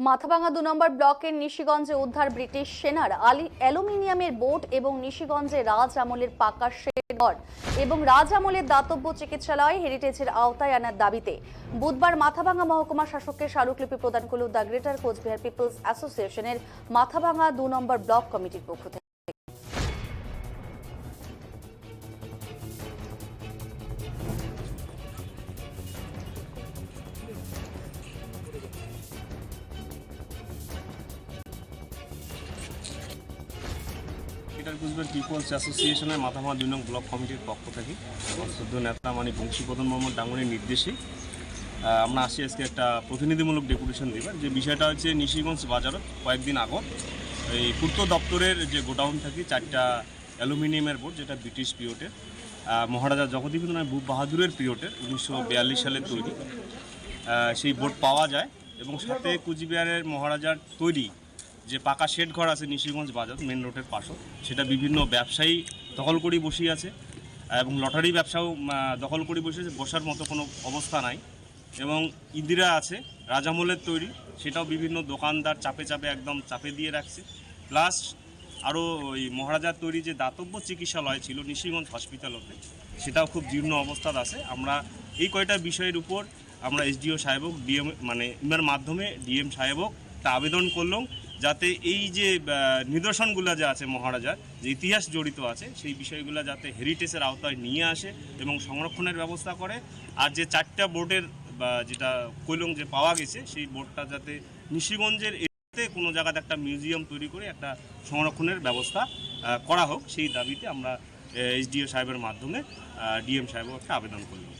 মাথাভাঙা দু নম্বর ব্লকের নিশিগঞ্জে উদ্ধার ব্রিটিশ সেনার আলি অ্যালুমিনিয়ামের বোট এবং নিশিগঞ্জে রাজ আমলের পাকা শেডঘর এবং রাজ আমলের দাতব্য চিকিৎসালয় হেরিটেজের আওতায় আনার দাবিতে বুধবার মাথাভাঙা মহকুমা শাসককে স্মারকলিপি প্রদান করল দ্য গ্রেটার কোচবিহার পিপলস অ্যাসোসিয়েশনের মাথাভাঙা দু নম্বর ব্লক কমিটির পক্ষ থেকে। পিটার কুচবিহার পিপলস অ্যাসোসিয়েশনের মাথামা দুই নং ব্লক কমিটির পক্ষ থেকে সদ্য নেতা মানে বংশীপ্রধান মোহাম্মদ ডাঙ্গনের নির্দেশে আমরা আসি আজকে একটা প্রতিনিধিমূলক ডেপুটেশন দেবার। যে বিষয়টা হচ্ছে নিশিগঞ্জ বাজারত কয়েকদিন আগত এই পূর্ত দপ্তরের যে গোডাউন থাকে, চারটা অ্যালুমিনিয়ামের বোর্ড, যেটা ব্রিটিশ পিরিয়ডের মহারাজা জগদীপেন্দ্র ভূপ বাহাদুরের পিরিয়ডের উনিশশো বিয়াল্লিশ সালে তৈরি। সেই বোর্ড পাওয়া যায় এবং সাথে কুচবিহারের মহারাজার তৈরি যে পাকা শেড ঘর আছে নিশিগঞ্জ বাজার মেন রোডের পাশে, সেটা বিভিন্ন ব্যবসায়ী দখল করে বসে আছে এবং লটারি ব্যবসাও দখল করে বসে আছে, বসার মতো কোনো অবস্থা নাই। এবং ইন্দিরা আছে রাজামলের তৈরি, সেটাও বিভিন্ন দোকানদার চাপে চাপে একদম চাপে দিয়ে রাখছে। প্লাস আরও ওই মহারাজার তৈরি যে দাতব্য চিকিৎসালয় ছিল নিশিগঞ্জ হসপিটালতে সেটাও খুব জীর্ণ অবস্থায় আছে। আমরা এই কয়টা বিষয়ের উপর আমরা এসডিও সাহেবক, ডিএম মানে ইনার মাধ্যমে ডিএম সাহেবক তা আবেদন করলাম। যাতে এই যে নিদর্শনগুলো যে আছে মহারাজার, যে ইতিহাস জড়িত আছে, সেই বিষয়গুলো যাতে হেরিটেজের আওতায় নিয়ে আসে এবং সংরক্ষণের ব্যবস্থা করে। আর যে চারটা বোর্ডের যেটা কৈলং যে পাওয়া গেছে, সেই বোর্ডটা যাতে নিশিগঞ্জের এতে কোনো জায়গাতে একটা মিউজিয়াম তৈরি করে একটা সংরক্ষণের ব্যবস্থা করা হোক। সেই দাবিতে আমরা এইচডিও সাহেবের মাধ্যমে ডিএম সাহেবও একটা আবেদন করলাম।